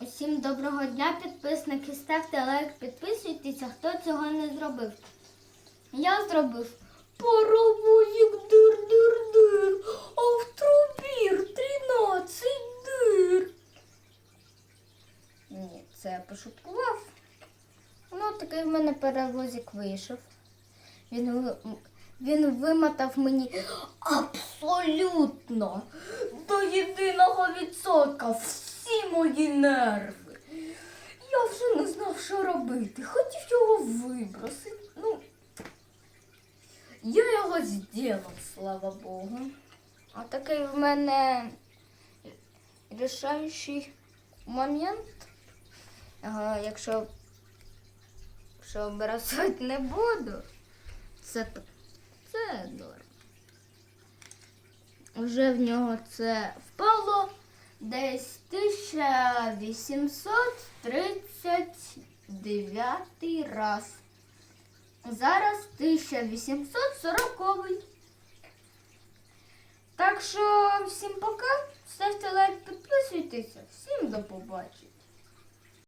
Усім доброго дня, підписники. Ставте лайк, підписуйтеся, хто цього не зробив. Я зробив паровозик дир-дир-дир, автробір 13 дир. Ні, це я пошуткував. Ну, такий в мене паровозик вийшов. Він, він вимотав мені абсолютно до єдиного відсотка мої нерви. Я вже не знав, що робити. Хотів його вибросити. Ну, я його зробив, слава Богу. А такий в мене рішаючий момент. Якщо що бросати не буду, це, це норм. Вже в нього це впало десь 1839 раз. Зараз 1840. Так що всім пока. Ставте лайк, підписуйтеся. Всім до побачення.